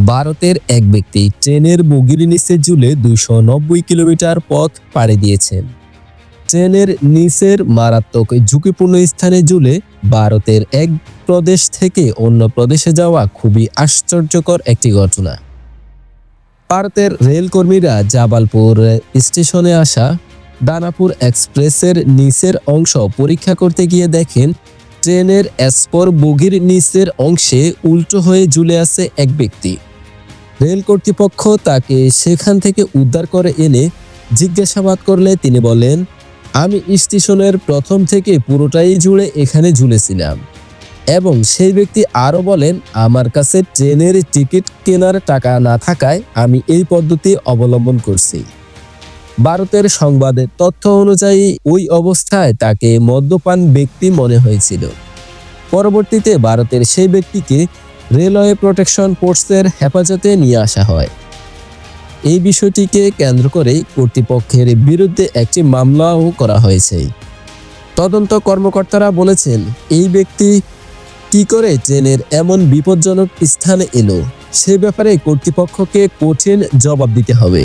ভারতের এক ব্যক্তি ট্রেনের বগির নিচে ঝুলে দুশো কিলোমিটার পথ পাড়ি দিয়েছেন। ট্রেনের নিচের মারাত্মক ঝুঁকিপূর্ণ স্থানে ঝুলে ভারতের এক প্রদেশ থেকে অন্য প্রদেশে যাওয়া খুবই আশ্চর্যকর একটি ঘটনা। ভারতের রেলকর্মীরা জাবালপুর স্টেশনে আসা দানাপুর এক্সপ্রেসের নিচের অংশ পরীক্ষা করতে গিয়ে দেখেন ট্রেনের এসপর বগির নিচের অংশে উল্টো হয়ে ঝুলে আছে এক ব্যক্তি। রেল কর্তৃপক্ষ তাকে সেখান থেকে উদ্ধার করে এনে জিজ্ঞাসাবাদ করলে তিনি বলেন, আমি স্টেশনের প্রথম থেকে পুরোটাই জুড়ে এখানে ঝুলেছিলাম। এবং সেই ব্যক্তি আরও বলেন, আমার কাছে ট্রেনের টিকিট কেনার টাকা না থাকায় আমি এই পদ্ধতি অবলম্বন করছি। ভারতের সংবাদের তথ্য অনুযায়ী ওই অবস্থায় তাকে মদ্যপান ব্যক্তি মনে হয়েছিল। পরবর্তীতে ভারতের সেই ব্যক্তিকে রেলওয়ে প্রোটেকশন ফোর্সের হেফাজতে নিয়ে আসা হয়। এই বিষয়টিকে কেন্দ্র করে কর্তৃপক্ষের বিরুদ্ধে একটি মামলাও করা হয়েছে। তদন্ত কর্মকর্তারা বলেছেন, এই ব্যক্তি কি করে ট্রেনের এমন বিপজ্জনক স্থানে এলো, সে ব্যাপারে কর্তৃপক্ষকে কঠিন জবাব দিতে হবে।